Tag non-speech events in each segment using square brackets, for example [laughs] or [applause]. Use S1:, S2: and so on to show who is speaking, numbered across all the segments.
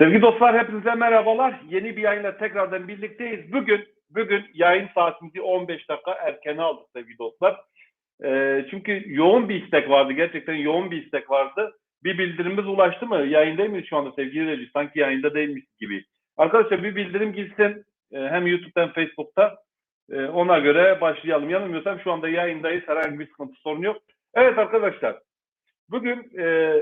S1: Sevgili dostlar hepinize merhabalar. Yeni bir yayınla tekrardan birlikteyiz. Bugün bugün yayın saatimizi 15 dakika erkene aldık sevgili dostlar. Ee, çünkü yoğun bir istek vardı. Gerçekten yoğun bir istek vardı. Bir bildirimimiz ulaştı mı? Yayında mıyız şu anda sevgili Recep? Sanki yayında değilmiş gibi. Arkadaşlar bir bildirim gitsin. Ee, hem YouTube'da hem Facebook'ta. Ee, ona göre başlayalım. Yanılmıyorsam şu anda yayındayız. Herhangi bir sıkıntı sorun yok. Evet arkadaşlar. Bugün e,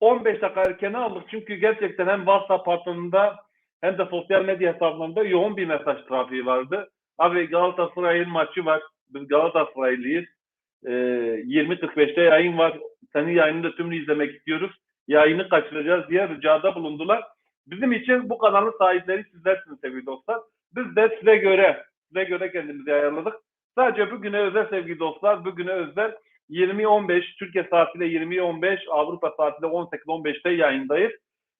S1: 15 dakika erkene aldık çünkü gerçekten hem WhatsApp hattında hem de sosyal medya hesaplarında yoğun bir mesaj trafiği vardı. Abi Galatasaray'ın maçı var. Biz Galatasaraylıyız. Ee, 20.45'te yayın var. Senin yayını da tümünü izlemek istiyoruz. Yayını kaçıracağız diye ricada bulundular. Bizim için bu kanalın sahipleri sizlersiniz sevgili dostlar. Biz de size göre, size göre kendimizi ayarladık. Sadece bugüne özel sevgili dostlar, bugüne özel 20.15 Türkiye saatiyle 20.15 Avrupa saatiyle 18.15'te yayındayız.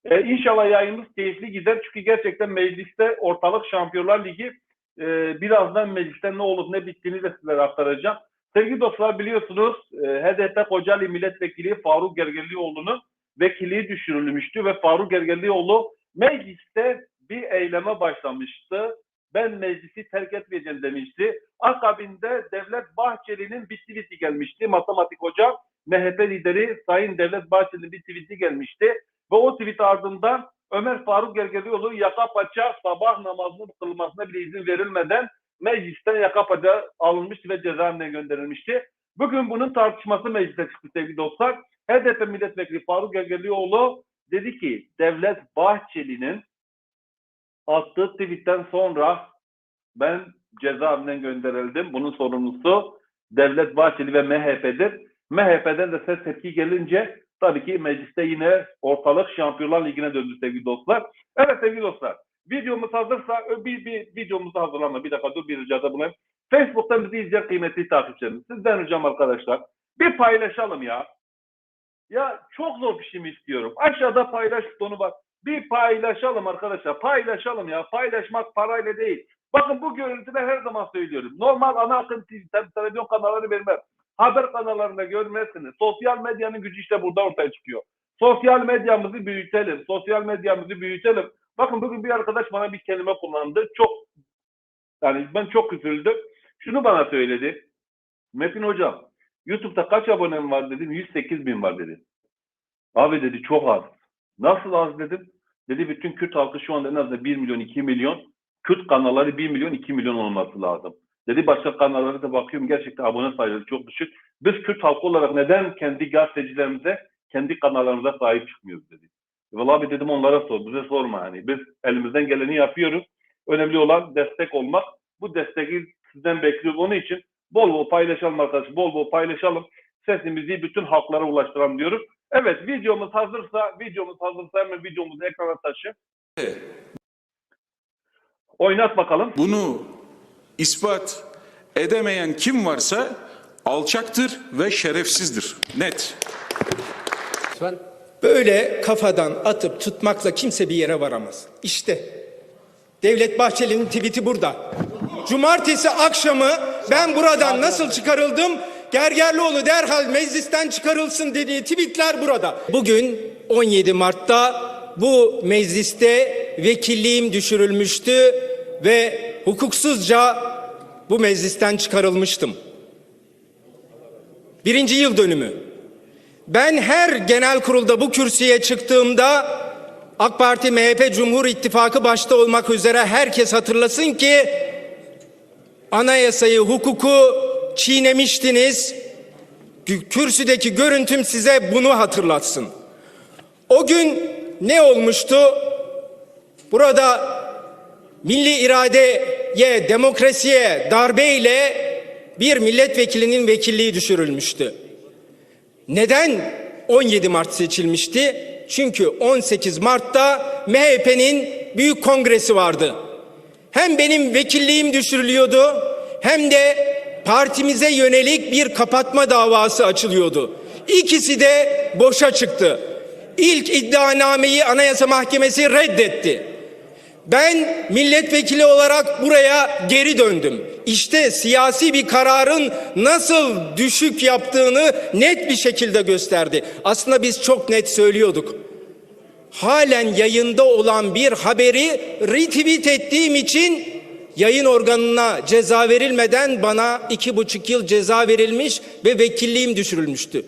S1: Ee, inşallah yayınımız keyifli gider çünkü gerçekten mecliste ortalık Şampiyonlar Ligi e, birazdan mecliste ne olup ne bittiğini de sizlere aktaracağım. Sevgili dostlar biliyorsunuz e, HDP Kocaeli Milletvekili Faruk Gergerlioğlu'nun vekilliği düşürülmüştü ve Faruk Gergerlioğlu mecliste bir eyleme başlamıştı. Ben meclisi terk etmeyeceğim demişti. Akabinde Devlet Bahçeli'nin bir tweet'i gelmişti. Matematik hoca MHP lideri Sayın Devlet Bahçeli'nin bir tweet'i gelmişti. Ve o tweet ardından Ömer Faruk Gergerlioğlu yaka paça sabah namazının kılmasına bile izin verilmeden meclisten yaka paça alınmıştı ve cezaevine gönderilmişti. Bugün bunun tartışması meclise çıktı sevgili dostlar. HDP milletvekili Faruk Gergerlioğlu dedi ki Devlet Bahçeli'nin attığı tweetten sonra ben cezaevinden gönderildim. Bunun sorumlusu Devlet Bahçeli ve MHP'dir. MHP'den de ses tepki gelince tabii ki mecliste yine ortalık Şampiyonlar Ligi'ne döndü sevgili dostlar. Evet sevgili dostlar. Videomuz hazırsa bir, bir videomuzu hazırlama. Bir dakika dur bir ricada bulunayım. Facebook'tan bizi izleyen kıymetli takipçilerimiz. Sizden ricam arkadaşlar. Bir paylaşalım ya. Ya çok zor bir şey mi istiyorum? Aşağıda paylaş butonu var. Bir paylaşalım arkadaşlar. Paylaşalım ya. Paylaşmak parayla değil. Bakın bu görüntüler her zaman söylüyorum. Normal ana akım TV, televizyon kanalları vermez. Haber kanallarında görmezsiniz. Sosyal medyanın gücü işte burada ortaya çıkıyor. Sosyal medyamızı büyütelim. Sosyal medyamızı büyütelim. Bakın bugün bir arkadaş bana bir kelime kullandı. Çok yani ben çok üzüldüm. Şunu bana söyledi. Metin hocam YouTube'da kaç abonem var dedim. 108 bin var dedi. Abi dedi çok az. Nasıl az dedim. Dedi bütün Kürt halkı şu anda en azından 1 milyon 2 milyon. Kürt kanalları 1 milyon 2 milyon olması lazım. Dedi başka kanallara da bakıyorum gerçekten abone sayıları çok düşük. Biz Kürt halkı olarak neden kendi gazetecilerimize, kendi kanallarımıza sahip çıkmıyoruz dedi. Vallahi abi dedim onlara sor, bize sorma hani. Biz elimizden geleni yapıyoruz. Önemli olan destek olmak. Bu desteği sizden bekliyoruz. Onun için bol bol paylaşalım arkadaşlar. Bol bol paylaşalım. Sesimizi bütün halklara ulaştıralım diyoruz. Evet videomuz hazırsa, videomuz hazırsa hemen videomuzu ekrana taşı. Oynat bakalım.
S2: Bunu ispat edemeyen kim varsa alçaktır ve şerefsizdir. Net.
S3: Lütfen.
S4: Böyle kafadan atıp tutmakla kimse bir yere varamaz. İşte Devlet Bahçeli'nin tweet'i burada. Cumartesi akşamı ben buradan nasıl çıkarıldım? Gergerlioğlu derhal meclisten çıkarılsın dediği tweetler burada. Bugün 17 Mart'ta bu mecliste vekilliğim düşürülmüştü ve hukuksuzca bu meclisten çıkarılmıştım. Birinci yıl dönümü. Ben her genel kurulda bu kürsüye çıktığımda AK Parti, MHP, Cumhur İttifakı başta olmak üzere herkes hatırlasın ki anayasayı, hukuku çiğnemiştiniz. Kürsüdeki görüntüm size bunu hatırlatsın. O gün ne olmuştu? Burada milli iradeye, demokrasiye darbeyle bir milletvekilinin vekilliği düşürülmüştü. Neden 17 Mart seçilmişti? Çünkü 18 Mart'ta MHP'nin büyük kongresi vardı. Hem benim vekilliğim düşürülüyordu hem de partimize yönelik bir kapatma davası açılıyordu. İkisi de boşa çıktı. İlk iddianameyi Anayasa Mahkemesi reddetti. Ben milletvekili olarak buraya geri döndüm. İşte siyasi bir kararın nasıl düşük yaptığını net bir şekilde gösterdi. Aslında biz çok net söylüyorduk. halen yayında olan bir haberi retweet ettiğim için yayın organına ceza verilmeden bana iki buçuk yıl ceza verilmiş ve vekilliğim düşürülmüştü.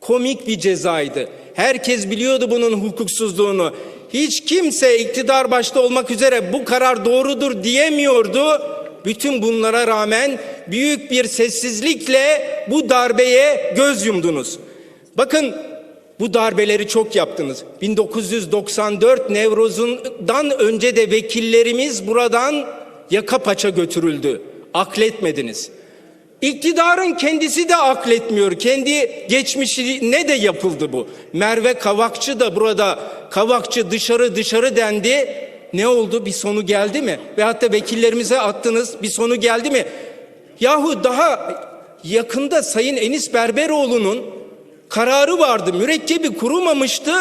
S4: Komik bir cezaydı. Herkes biliyordu bunun hukuksuzluğunu. Hiç kimse iktidar başta olmak üzere bu karar doğrudur diyemiyordu. Bütün bunlara rağmen büyük bir sessizlikle bu darbeye göz yumdunuz. Bakın bu darbeleri çok yaptınız. 1994 Nevruz'undan önce de vekillerimiz buradan yaka paça götürüldü. Akletmediniz. İktidarın kendisi de akletmiyor. Kendi geçmişine de yapıldı bu. Merve Kavakçı da burada Kavakçı dışarı dışarı dendi. Ne oldu? Bir sonu geldi mi? Ve hatta vekillerimize attınız. Bir sonu geldi mi? Yahu daha yakında Sayın Enis Berberoğlu'nun kararı vardı. Mürekkebi kurumamıştı.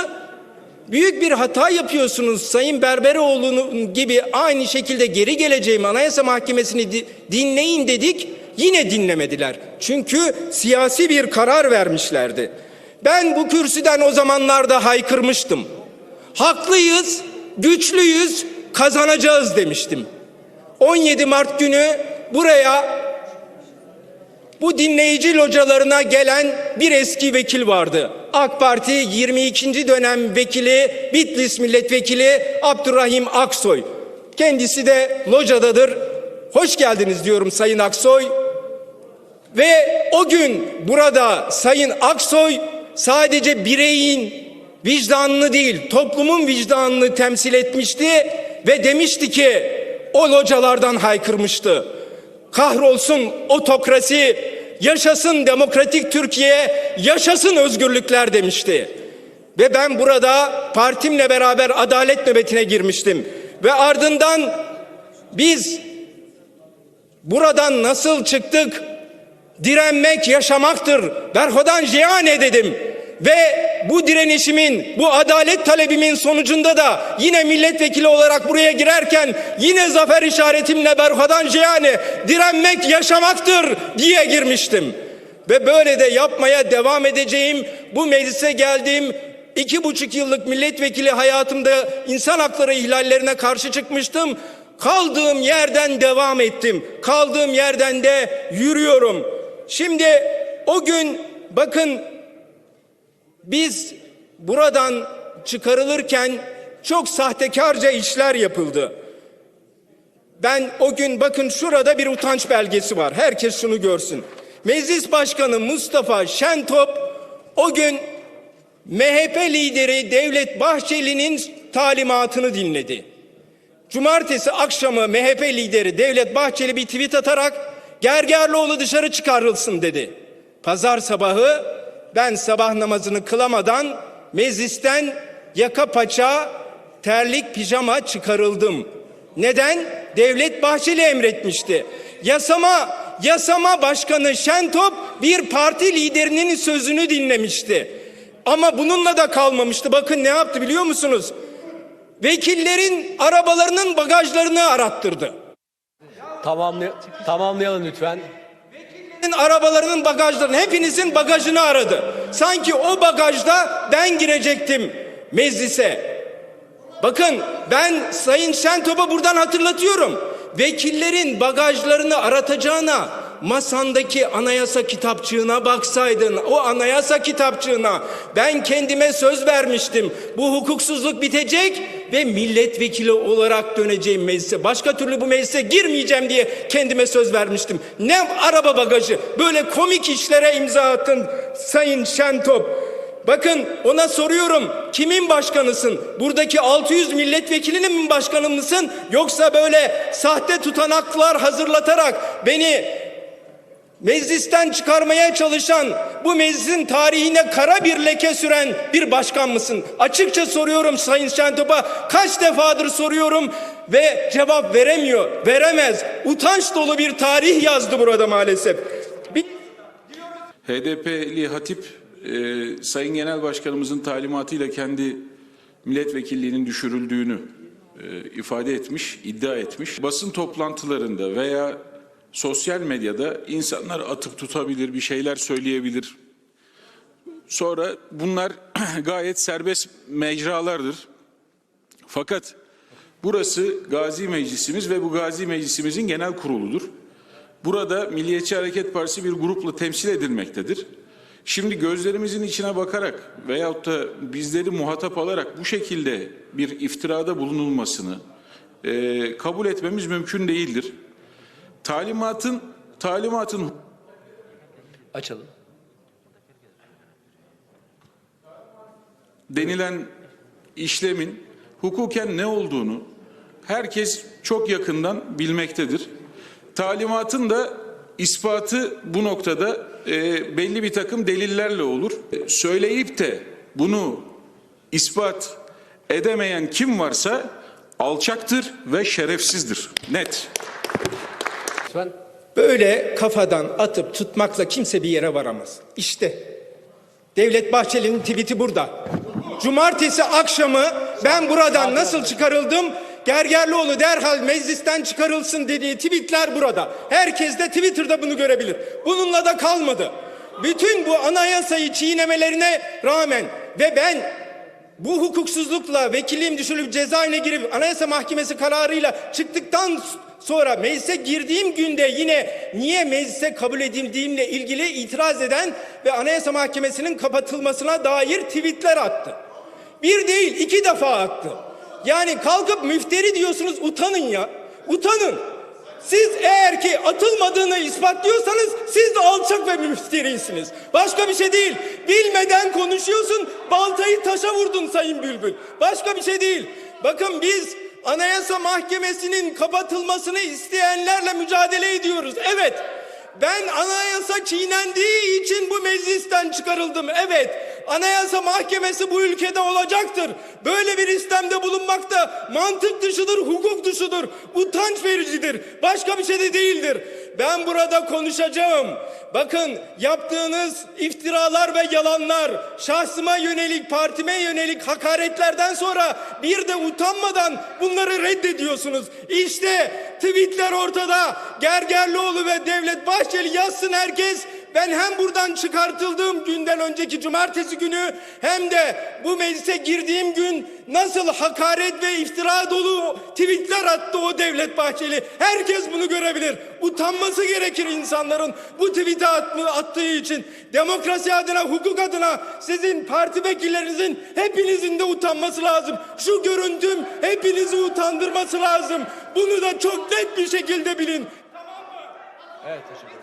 S4: Büyük bir hata yapıyorsunuz Sayın Berberoğlu gibi aynı şekilde geri geleceğim Anayasa Mahkemesi'ni di- dinleyin dedik. Yine dinlemediler. Çünkü siyasi bir karar vermişlerdi. Ben bu kürsüden o zamanlarda haykırmıştım. Haklıyız, güçlüyüz, kazanacağız demiştim. 17 Mart günü buraya bu dinleyici localarına gelen bir eski vekil vardı. AK Parti 22. dönem vekili, Bitlis milletvekili Abdurrahim Aksoy. Kendisi de locadadır. Hoş geldiniz diyorum Sayın Aksoy. Ve o gün burada Sayın Aksoy sadece bireyin vicdanını değil toplumun vicdanını temsil etmişti ve demişti ki o localardan haykırmıştı. Kahrolsun otokrasi, yaşasın demokratik Türkiye, yaşasın özgürlükler demişti. Ve ben burada partimle beraber adalet nöbetine girmiştim. Ve ardından biz buradan nasıl çıktık? Direnmek yaşamaktır. Berhodan Jiyane dedim. Ve bu direnişimin, bu adalet talebimin sonucunda da yine milletvekili olarak buraya girerken yine zafer işaretimle Berhodan Jiyane direnmek yaşamaktır diye girmiştim. Ve böyle de yapmaya devam edeceğim. Bu meclise geldiğim iki buçuk yıllık milletvekili hayatımda insan hakları ihlallerine karşı çıkmıştım. Kaldığım yerden devam ettim. Kaldığım yerden de yürüyorum. Şimdi o gün bakın biz buradan çıkarılırken çok sahtekarca işler yapıldı. Ben o gün bakın şurada bir utanç belgesi var. Herkes şunu görsün. Meclis Başkanı Mustafa Şentop o gün MHP lideri Devlet Bahçeli'nin talimatını dinledi. Cumartesi akşamı MHP lideri Devlet Bahçeli bir tweet atarak Gergerlioğlu dışarı çıkarılsın dedi. Pazar sabahı ben sabah namazını kılamadan meclisten yaka paça terlik pijama çıkarıldım. Neden? Devlet Bahçeli emretmişti. Yasama yasama başkanı Şentop bir parti liderinin sözünü dinlemişti. Ama bununla da kalmamıştı. Bakın ne yaptı biliyor musunuz? Vekillerin arabalarının bagajlarını arattırdı.
S3: Tamamlay tamamlayalım lütfen.
S4: Arabalarının bagajlarını hepinizin bagajını aradı. Sanki o bagajda ben girecektim meclise. Bakın ben Sayın Şentop'a buradan hatırlatıyorum. Vekillerin bagajlarını aratacağına masandaki anayasa kitapçığına baksaydın o anayasa kitapçığına ben kendime söz vermiştim. Bu hukuksuzluk bitecek ve milletvekili olarak döneceğim meclise. Başka türlü bu meclise girmeyeceğim diye kendime söz vermiştim. Ne araba bagajı böyle komik işlere imza attın Sayın Şentop. Bakın ona soruyorum kimin başkanısın? Buradaki 600 milletvekilinin mi başkanı mısın? Yoksa böyle sahte tutanaklar hazırlatarak beni meclisten çıkarmaya çalışan bu meclisin tarihine kara bir leke süren bir başkan mısın? Açıkça soruyorum Sayın Şentop'a kaç defadır soruyorum ve cevap veremiyor, veremez. Utanç dolu bir tarih yazdı burada maalesef. Bir
S2: HDP'li Hatip e, Sayın Genel Başkanımızın talimatıyla kendi milletvekilliğinin düşürüldüğünü e, ifade etmiş, iddia etmiş. Basın toplantılarında veya sosyal medyada insanlar atıp tutabilir, bir şeyler söyleyebilir. Sonra bunlar [clears throat] gayet serbest mecralardır. Fakat burası Gazi Meclisimiz ve bu Gazi Meclisimizin genel kuruludur. Burada Milliyetçi Hareket Partisi bir grupla temsil edilmektedir. Şimdi gözlerimizin içine bakarak veyahut da bizleri muhatap alarak bu şekilde bir iftirada bulunulmasını e, kabul etmemiz mümkün değildir. Talimatın talimatın
S3: Açalım.
S2: denilen işlemin hukuken ne olduğunu herkes çok yakından bilmektedir. Talimatın da ispatı bu noktada e, belli bir takım delillerle olur. E, Söyleyip de bunu ispat edemeyen kim varsa alçaktır ve şerefsizdir. Net.
S3: Lütfen.
S4: Böyle kafadan atıp tutmakla kimse bir yere varamaz. İşte Devlet Bahçeli'nin tweet'i burada. Cumartesi akşamı ben buradan nasıl çıkarıldım? Gergerlioğlu derhal meclisten çıkarılsın dediği tweetler burada. Herkes de Twitter'da bunu görebilir. Bununla da kalmadı. Bütün bu anayasayı çiğnemelerine rağmen ve ben bu hukuksuzlukla vekilliğim düşürülüp cezaevine girip Anayasa Mahkemesi kararıyla çıktıktan sonra meclise girdiğim günde yine niye meclise kabul edildiğimle ilgili itiraz eden ve Anayasa Mahkemesi'nin kapatılmasına dair tweetler attı. Bir değil iki defa attı. Yani kalkıp müfteri diyorsunuz utanın ya. Utanın. Siz eğer ki atılmadığını ispatlıyorsanız siz de alçak ve müfterisiniz. Başka bir şey değil. Bilmeden konuşuyorsun, baltayı taşa vurdun Sayın Bülbül. Başka bir şey değil. Bakın biz Anayasa Mahkemesi'nin kapatılmasını isteyenlerle mücadele ediyoruz. Evet. Ben anayasa çiğnendiği için bu meclisten çıkarıldım. Evet. Anayasa Mahkemesi bu ülkede olacaktır. Böyle bir istemde bulunmak da mantık dışıdır, hukuk dışıdır. Utanç vericidir. Başka bir şey de değildir. Ben burada konuşacağım. Bakın yaptığınız iftiralar ve yalanlar, şahsıma yönelik, partime yönelik hakaretlerden sonra bir de utanmadan bunları reddediyorsunuz. İşte tweetler ortada. Gergerlioğlu ve Devlet Bahçeli yazsın herkes. Ben hem buradan çıkartıldığım günden önceki cumartesi günü hem de bu meclise girdiğim gün nasıl hakaret ve iftira dolu tweetler attı o Devlet Bahçeli. Herkes bunu görebilir. Utanması gerekir insanların bu tweet'i atma- attığı için. Demokrasi adına, hukuk adına sizin parti vekillerinizin hepinizin de utanması lazım. Şu görüntüm hepinizi utandırması lazım. Bunu da çok net bir şekilde bilin.
S3: Evet teşekkür ederim.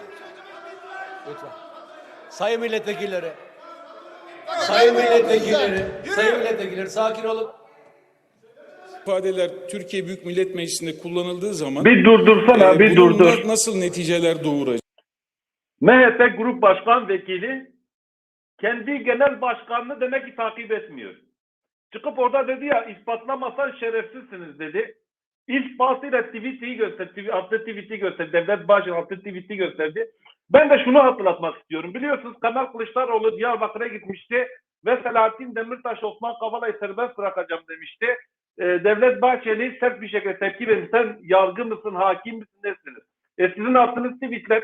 S3: Lütfen. Sayın milletvekilleri. Sayın milletvekilleri. Sayın milletvekilleri sakin olun.
S2: İfadeler Türkiye Büyük Millet Meclisi'nde kullanıldığı zaman
S1: Bir durdursana,
S2: e,
S1: bir
S2: bunun
S1: durdur.
S2: nasıl neticeler doğuracak?
S1: MHP Grup Başkan Vekili kendi genel başkanını demek ki takip etmiyor. Çıkıp orada dedi ya ispatlamazsan şerefsizsiniz dedi. İspatıyla tweet'i gösterdi, tweet- attığı tweet'i gösterdi. Devlet Bahçeli attığı tweet'i gösterdi. Ben de şunu hatırlatmak istiyorum. Biliyorsunuz Kemal Kılıçdaroğlu Diyarbakır'a gitmişti ve Selahattin Demirtaş Osman Kavala'yı serbest bırakacağım demişti. Ee, Devlet Bahçeli sert bir şekilde tepki verdi. Sen yargı mısın, hakim misin, nesiniz? E sizin attığınız tweetler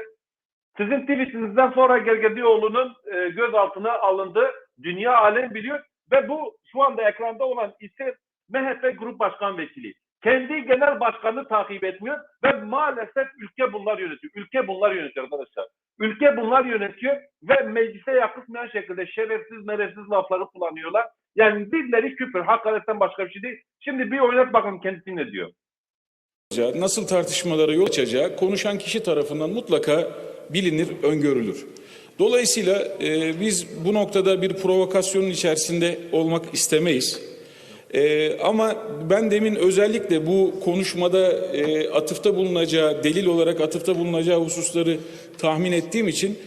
S1: sizin tweetinizden sonra Gergedioğlu'nun e, gözaltına alındı. Dünya alem biliyor ve bu şu anda ekranda olan isim MHP Grup Başkan Vekili. Kendi genel başkanını takip etmiyor ve maalesef ülke bunlar yönetiyor. Ülke bunlar yönetiyor arkadaşlar. Ülke bunlar yönetiyor ve meclise yakışmayan şekilde şerefsiz merefsiz lafları kullanıyorlar. Yani dilleri küfür, hakaretten başka bir şey değil. Şimdi bir oynat bakalım kendisi ne diyor.
S2: nasıl tartışmalara yol açacağı konuşan kişi tarafından mutlaka bilinir, öngörülür. Dolayısıyla e, biz bu noktada bir provokasyonun içerisinde olmak istemeyiz. E, ama ben demin özellikle bu konuşmada e, atıfta bulunacağı, delil olarak atıfta bulunacağı hususları tahmin ettiğim için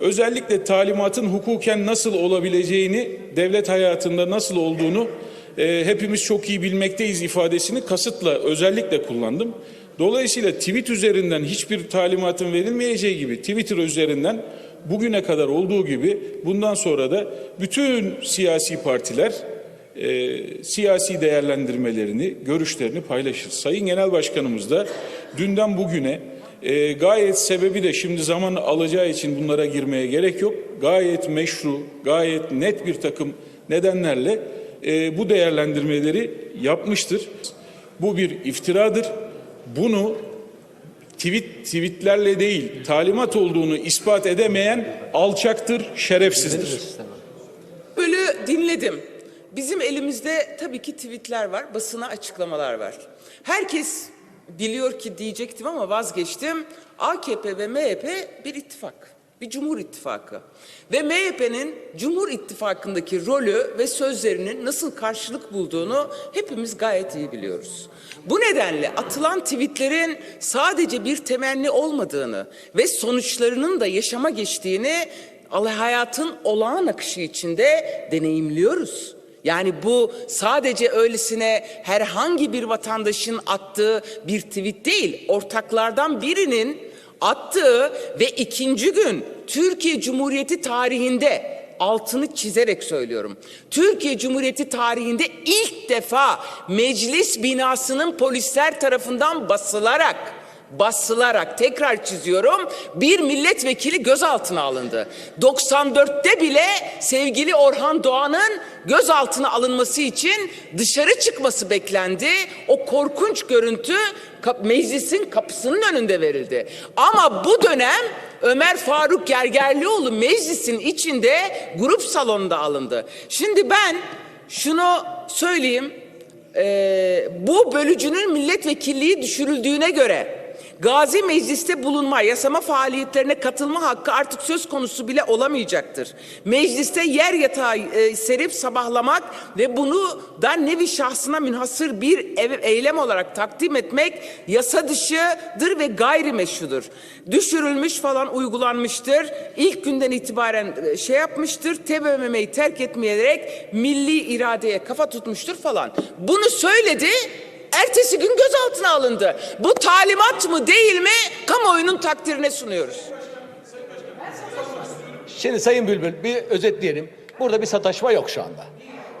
S2: özellikle talimatın hukuken nasıl olabileceğini, devlet hayatında nasıl olduğunu e, hepimiz çok iyi bilmekteyiz ifadesini kasıtla özellikle kullandım. Dolayısıyla tweet üzerinden hiçbir talimatın verilmeyeceği gibi Twitter üzerinden bugüne kadar olduğu gibi bundan sonra da bütün siyasi partiler e, siyasi değerlendirmelerini, görüşlerini paylaşır. Sayın Genel Başkanımız da dünden bugüne e, gayet sebebi de şimdi zaman alacağı için bunlara girmeye gerek yok. Gayet meşru, gayet net bir takım nedenlerle e, bu değerlendirmeleri yapmıştır. Bu bir iftiradır. Bunu tweet tweetlerle değil talimat olduğunu ispat edemeyen alçaktır, şerefsizdir.
S5: Bölü dinledim. Bizim elimizde tabii ki tweetler var, basına açıklamalar var. Herkes biliyor ki diyecektim ama vazgeçtim. AKP ve MHP bir ittifak, bir Cumhur İttifakı. Ve MHP'nin Cumhur İttifakı'ndaki rolü ve sözlerinin nasıl karşılık bulduğunu hepimiz gayet iyi biliyoruz. Bu nedenle atılan tweetlerin sadece bir temenni olmadığını ve sonuçlarının da yaşama geçtiğini hayatın olağan akışı içinde deneyimliyoruz. Yani bu sadece öylesine herhangi bir vatandaşın attığı bir tweet değil, ortaklardan birinin attığı ve ikinci gün Türkiye Cumhuriyeti tarihinde altını çizerek söylüyorum. Türkiye Cumhuriyeti tarihinde ilk defa meclis binasının polisler tarafından basılarak basılarak tekrar çiziyorum bir milletvekili gözaltına alındı. 94'te bile sevgili Orhan Doğan'ın gözaltına alınması için dışarı çıkması beklendi. O korkunç görüntü meclisin kapısının önünde verildi. Ama bu dönem Ömer Faruk Gergerlioğlu meclisin içinde grup salonunda alındı. Şimdi ben şunu söyleyeyim. Ee, bu bölücünün milletvekilliği düşürüldüğüne göre Gazi Meclis'te bulunma, yasama faaliyetlerine katılma hakkı artık söz konusu bile olamayacaktır. Mecliste yer yatağı e, serip sabahlamak ve bunu da nevi şahsına münhasır bir eylem olarak takdim etmek yasa dışıdır ve gayrimeşrudur. Düşürülmüş falan uygulanmıştır. İlk günden itibaren e, şey yapmıştır. TBMM'yi terk etmeyerek milli iradeye kafa tutmuştur falan. Bunu söyledi. Ertesi gün gözaltına alındı. Bu talimat mı değil mi kamuoyunun takdirine sunuyoruz.
S3: Şimdi Sayın Bülbül bir özetleyelim. Burada bir sataşma yok şu anda.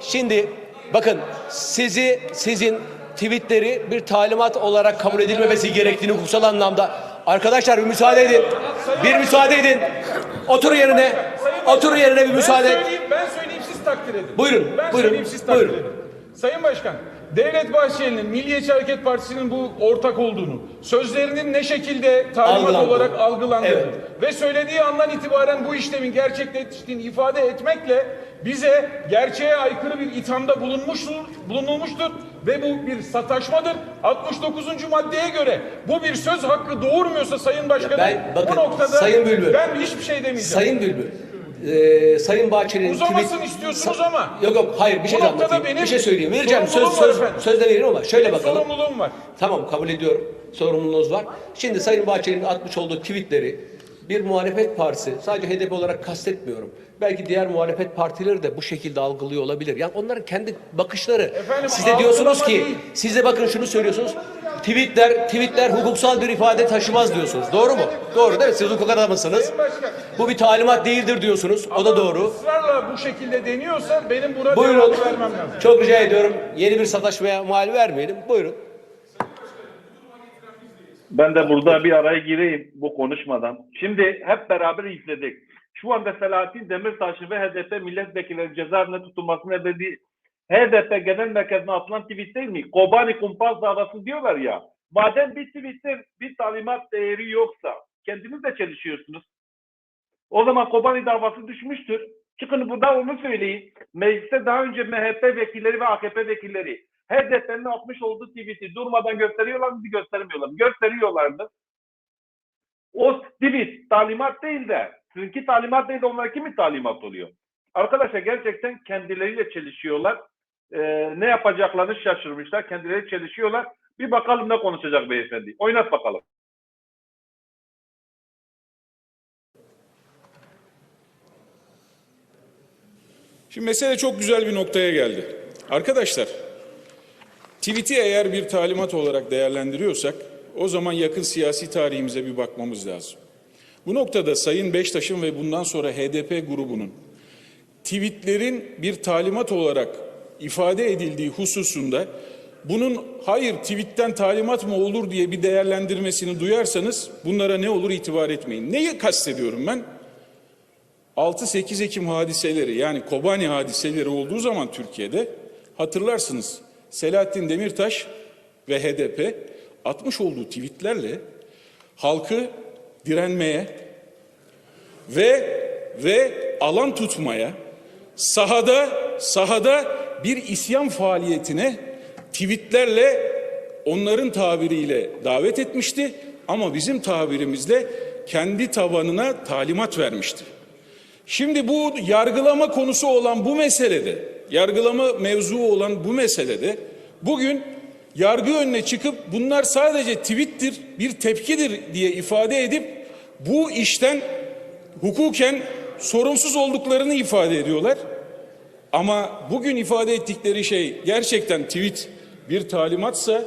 S3: Şimdi bakın sizi sizin tweetleri bir talimat olarak kabul edilmemesi gerektiğini hukuksal anlamda. Arkadaşlar bir müsaade edin. Bir müsaade edin. Otur yerine. Otur yerine bir müsaade
S6: Ben söyleyeyim, ben söyleyeyim siz takdir edin.
S3: Buyurun,
S6: Ben
S3: buyurun,
S6: söyleyeyim siz takdir
S3: buyurun.
S6: edin. Sayın Başkan, Devlet Bahçeli'nin Milliyetçi Hareket Partisi'nin bu ortak olduğunu, sözlerinin ne şekilde talimat
S3: Algılandı.
S6: olarak algılandığını
S3: Evet.
S6: ve söylediği andan itibaren bu işlemin gerçekleştiğini ifade etmekle bize gerçeğe aykırı bir ithamda bulunmuştur, bulunulmuştur ve bu bir sataşmadır. 69. maddeye göre bu bir söz hakkı doğurmuyorsa Sayın Başkanım
S3: ben- bakın,
S6: bu noktada
S3: Sayın Bülbül,
S6: ben hiçbir şey demeyeceğim.
S3: Sayın Bülbül. E, Sayın Bahçeli'nin
S6: Uzamasın istiyorsunuz ama.
S3: Yok yok hayır bir şey anlatayım.
S6: benim
S3: Bir şey söyleyeyim. Vereceğim söz söz söz de veririm ama şöyle
S6: Benim
S3: bakalım.
S6: sorumluluğum var.
S3: Tamam kabul ediyorum. Sorumluluğunuz var. Şimdi Sayın Bahçeli'nin atmış olduğu tweetleri bir muhalefet partisi sadece HDP olarak kastetmiyorum. Belki diğer muhalefet partileri de bu şekilde algılıyor olabilir. Yani onların kendi bakışları.
S6: Efendim,
S3: siz de diyorsunuz ki
S6: değil.
S3: siz de bakın şunu söylüyorsunuz. Tweetler tweetler hukuksal bir ifade taşımaz diyorsunuz. Doğru mu? Doğru değil mi? Siz hukuk adamısınız. Bu bir talimat değildir diyorsunuz. O da doğru.
S6: Israrla bu şekilde deniyorsa benim buna
S3: Buyurun.
S6: cevap vermem lazım.
S3: Çok rica ediyorum. Yeni bir sataşmaya mal vermeyelim. Buyurun.
S1: Ben de burada bir araya gireyim bu konuşmadan. Şimdi hep beraber izledik. Şu anda Selahattin Demirtaş'ın ve HDP milletvekillerinin cezaevine tutulmasının ebedi HDP Genel Merkezi'ne atılan tweet değil mi? Kobani kumpas davası diyorlar ya. Madem bir tweette bir talimat değeri yoksa kendiniz de çalışıyorsunuz. O zaman Kobani davası düşmüştür. Çıkın burada onu söyleyin. Mecliste daha önce MHP vekilleri ve AKP vekilleri HDP'nin atmış olduğu tweet'i durmadan gösteriyorlar mı? Göstermiyorlar mı? Gösteriyorlardı. O tweet talimat değil de sizinki talimat değil de onlara kimin talimat oluyor? Arkadaşlar gerçekten kendileriyle çelişiyorlar. Ee, ne yapacaklarını şaşırmışlar. Kendileri çelişiyorlar. Bir bakalım ne konuşacak beyefendi. Oynat bakalım.
S2: Şimdi mesele çok güzel bir noktaya geldi. Arkadaşlar, tweet'i eğer bir talimat olarak değerlendiriyorsak o zaman yakın siyasi tarihimize bir bakmamız lazım. Bu noktada Sayın Beştaş'ın ve bundan sonra HDP grubunun tweetlerin bir talimat olarak ifade edildiği hususunda bunun hayır tweetten talimat mı olur diye bir değerlendirmesini duyarsanız bunlara ne olur itibar etmeyin. Neyi kastediyorum ben? 6-8 Ekim hadiseleri yani Kobani hadiseleri olduğu zaman Türkiye'de hatırlarsınız Selahattin Demirtaş ve HDP atmış olduğu tweetlerle halkı direnmeye ve ve alan tutmaya sahada sahada bir isyan faaliyetine tweetlerle onların tabiriyle davet etmişti ama bizim tabirimizle kendi tabanına talimat vermişti. Şimdi bu yargılama konusu olan bu meselede, yargılama mevzu olan bu meselede bugün yargı önüne çıkıp bunlar sadece tweettir, bir tepkidir diye ifade edip bu işten hukuken sorumsuz olduklarını ifade ediyorlar. Ama bugün ifade ettikleri şey gerçekten tweet bir talimatsa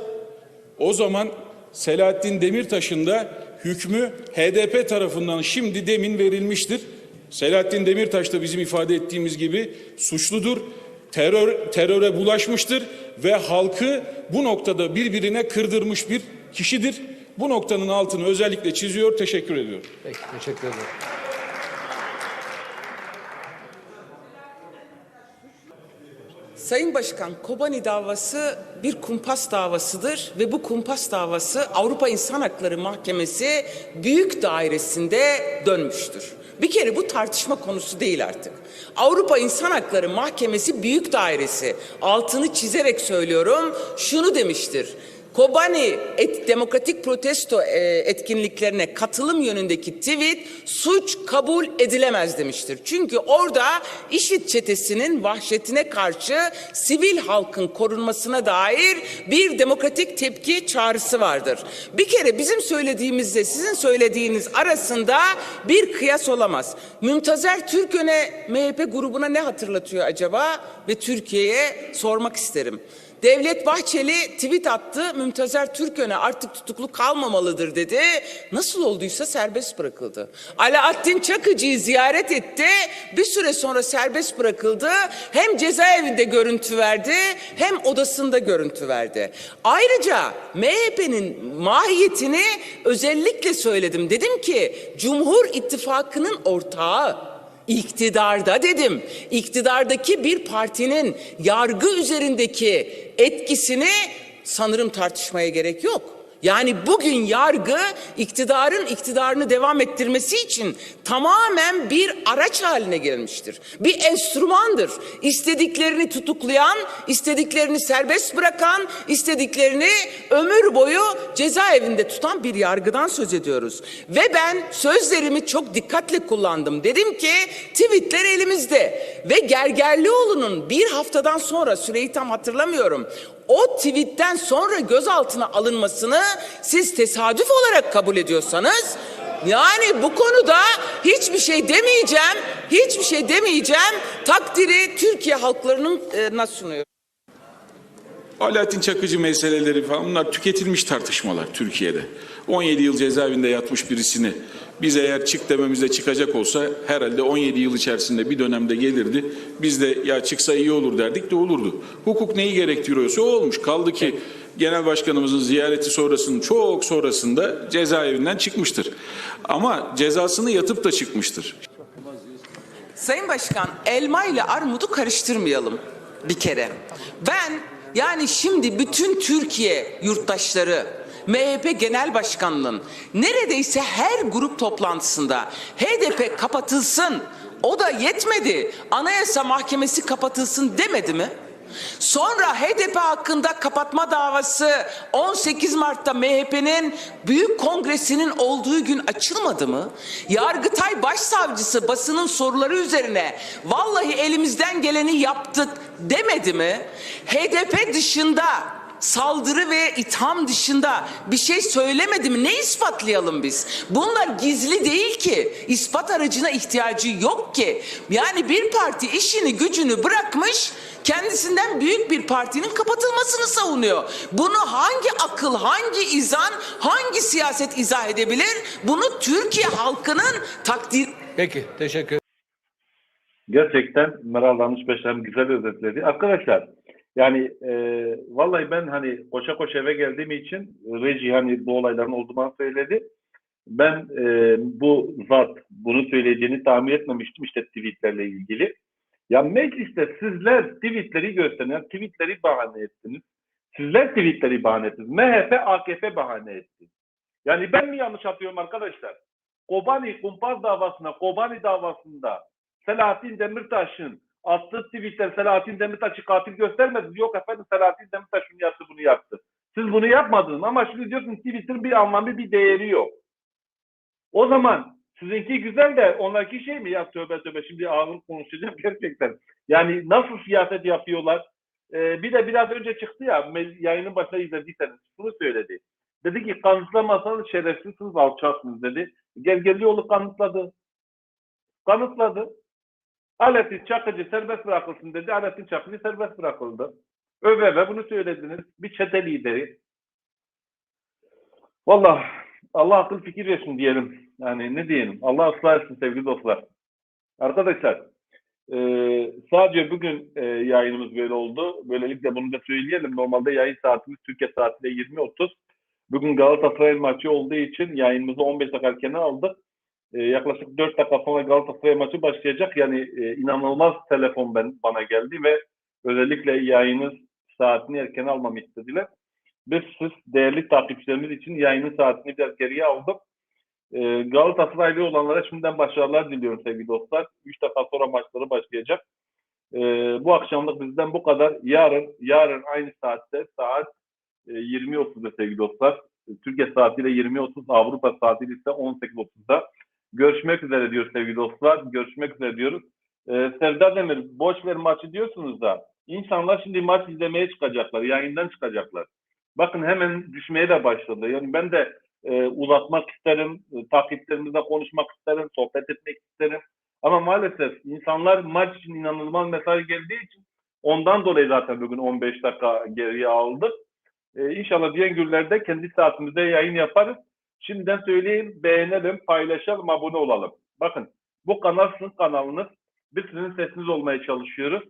S2: o zaman Selahattin Demirtaş'ın da hükmü HDP tarafından şimdi demin verilmiştir. Selahattin Demirtaş da bizim ifade ettiğimiz gibi suçludur. Terör teröre bulaşmıştır ve halkı bu noktada birbirine kırdırmış bir kişidir. Bu noktanın altını özellikle çiziyor. Teşekkür ediyorum.
S3: Peki teşekkür ederim.
S5: Sayın Başkan, Kobani davası bir kumpas davasıdır ve bu kumpas davası Avrupa İnsan Hakları Mahkemesi büyük dairesinde dönmüştür. Bir kere bu tartışma konusu değil artık. Avrupa İnsan Hakları Mahkemesi büyük dairesi altını çizerek söylüyorum şunu demiştir. Kobani et, demokratik protesto e, etkinliklerine katılım yönündeki tweet suç kabul edilemez demiştir. Çünkü orada IŞİD çetesinin vahşetine karşı sivil halkın korunmasına dair bir demokratik tepki çağrısı vardır. Bir kere bizim söylediğimizle sizin söylediğiniz arasında bir kıyas olamaz. Mümtazer Türkön'e MHP grubuna ne hatırlatıyor acaba ve Türkiye'ye sormak isterim. Devlet Bahçeli tweet attı. Mümtazer Türkön'e artık tutuklu kalmamalıdır dedi. Nasıl olduysa serbest bırakıldı. Alaaddin Çakıcı'yı ziyaret etti. Bir süre sonra serbest bırakıldı. Hem cezaevinde görüntü verdi hem odasında görüntü verdi. Ayrıca MHP'nin mahiyetini özellikle söyledim. Dedim ki Cumhur İttifakı'nın ortağı İktidarda dedim. İktidardaki bir partinin yargı üzerindeki etkisini sanırım tartışmaya gerek yok. Yani bugün yargı iktidarın iktidarını devam ettirmesi için tamamen bir araç haline gelmiştir. Bir enstrümandır. İstediklerini tutuklayan, istediklerini serbest bırakan, istediklerini ömür boyu cezaevinde tutan bir yargıdan söz ediyoruz. Ve ben sözlerimi çok dikkatle kullandım. Dedim ki tweetler elimizde ve Gergerlioğlu'nun bir haftadan sonra süreyi tam hatırlamıyorum o tweetten sonra gözaltına alınmasını siz tesadüf olarak kabul ediyorsanız yani bu konuda hiçbir şey demeyeceğim, hiçbir şey demeyeceğim. Takdiri Türkiye halklarının e, sunuyorum.
S2: Alaaddin Çakıcı meseleleri falan bunlar tüketilmiş tartışmalar Türkiye'de. 17 yıl cezaevinde yatmış birisini biz eğer çık dememizde çıkacak olsa herhalde 17 yıl içerisinde bir dönemde gelirdi. Biz de ya çıksa iyi olur derdik de olurdu. Hukuk neyi gerektiriyorsa o olmuş. Kaldı ki Genel Başkanımızın ziyareti sonrasının çok sonrasında cezaevinden çıkmıştır. Ama cezasını yatıp da çıkmıştır.
S5: Sayın Başkan, elma ile armudu karıştırmayalım bir kere. Ben yani şimdi bütün Türkiye yurttaşları MHP Genel Başkanlığı'nın neredeyse her grup toplantısında HDP kapatılsın, o da yetmedi, Anayasa Mahkemesi kapatılsın demedi mi? Sonra HDP hakkında kapatma davası 18 Mart'ta MHP'nin büyük kongresinin olduğu gün açılmadı mı? Yargıtay Başsavcısı basının soruları üzerine vallahi elimizden geleni yaptık demedi mi? HDP dışında saldırı ve itham dışında bir şey söylemedi mi? Ne ispatlayalım biz? Bunlar gizli değil ki. İspat aracına ihtiyacı yok ki. Yani bir parti işini gücünü bırakmış kendisinden büyük bir partinin kapatılmasını savunuyor. Bunu hangi akıl, hangi izan, hangi siyaset izah edebilir? Bunu Türkiye halkının takdir
S3: Peki teşekkür
S1: Gerçekten Meral Danış Beşem güzel özetledi. Arkadaşlar yani e, vallahi ben hani koşa koşa eve geldiğim için reji hani bu olayların olduğunu söyledi. Ben e, bu zat bunu söyleyeceğini tahmin etmemiştim işte tweetlerle ilgili. Ya mecliste sizler tweetleri gösteren tweetleri bahane ettiniz. Sizler tweetleri bahane ettiniz. MHP, AKP bahane etti. Yani ben mi yanlış yapıyorum arkadaşlar? Kobani kumpas davasına, Kobani davasında Selahattin Demirtaş'ın attığı tweetler Selahattin Demirtaş'ı katil göstermedi. Yok efendim Selahattin Demirtaş şunu yaptı, bunu yaptı. Siz bunu yapmadınız ama şimdi diyorsunuz Twitter'ın bir anlamı, bir değeri yok. O zaman sizinki güzel de onlarki şey mi ya tövbe tövbe şimdi ağır konuşacağım [laughs] gerçekten. Yani nasıl siyaset yapıyorlar? Ee, bir de biraz önce çıktı ya yayının başında izlediyseniz şunu söyledi. Dedi ki kanıtlamazsanız şerefsizsiniz, alçaksınız dedi. Gel Gelgeliyoğlu kanıtladı. Kanıtladı. Alaaddin Çakıcı serbest bırakılsın dedi. Alaaddin Çakıcı serbest bırakıldı. ÖVV bunu söylediniz. Bir çete lideri. Vallahi Allah akıl fikir versin diyelim. Yani ne diyelim? Allah ıslah etsin sevgili dostlar. Arkadaşlar eee, sadece bugün eee, yayınımız böyle oldu. Böylelikle bunu da söyleyelim. Normalde yayın saatimiz Türkiye saatiyle 20.30. Bugün Galatasaray maçı olduğu için yayınımızı 15 dakika erkene aldık. Eee, yaklaşık 4 dakika sonra Galatasaray maçı başlayacak. Yani eee, inanılmaz telefon ben bana geldi ve özellikle yayının saatini erken almamı istediler. Biz siz değerli takipçilerimiz için yayının saatini biraz geriye aldık. Ee, Galatasaraylı olanlara şimdiden başarılar diliyorum sevgili dostlar. 3 dakika sonra maçları başlayacak. Ee, bu akşamlık bizden bu kadar. Yarın, yarın aynı saatte saat e, 20.30'da sevgili dostlar. Türkiye saatiyle 20.30, Avrupa saatiyle ise 18.30'da. Görüşmek üzere diyoruz sevgili dostlar. Görüşmek üzere diyoruz. Ee, Serdar Demir, boş ver maçı diyorsunuz da insanlar şimdi maç izlemeye çıkacaklar, yayından çıkacaklar. Bakın hemen düşmeye de başladı. Yani ben de e, uzatmak isterim, e, takipçilerimizle konuşmak isterim, sohbet etmek isterim. Ama maalesef insanlar maç için inanılmaz mesaj geldiği için ondan dolayı zaten bugün 15 dakika geriye aldık. E, inşallah diğer günlerde kendi saatimizde yayın yaparız. Şimdiden söyleyeyim, beğenelim, paylaşalım, abone olalım. Bakın bu kanal sizin kanalınız. Biz sizin sesiniz olmaya çalışıyoruz.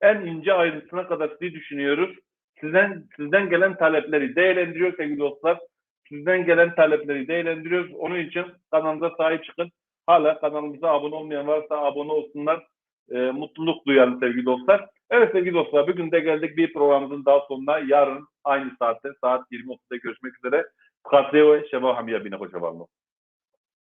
S1: En ince ayrıntısına kadar sizi düşünüyoruz. Sizden sizden gelen talepleri değerlendiriyor sevgili dostlar. Sizden gelen talepleri değerlendiriyoruz. Onun için kanalımıza sahip çıkın. Hala kanalımıza abone olmayan varsa abone olsunlar. Ee, mutluluk duyarım sevgili dostlar. Evet sevgili dostlar bugün de geldik bir programımızın daha sonuna. Yarın aynı saatte saat 20.30'da görüşmek üzere. فقط دیوی شما همیشه بینا کو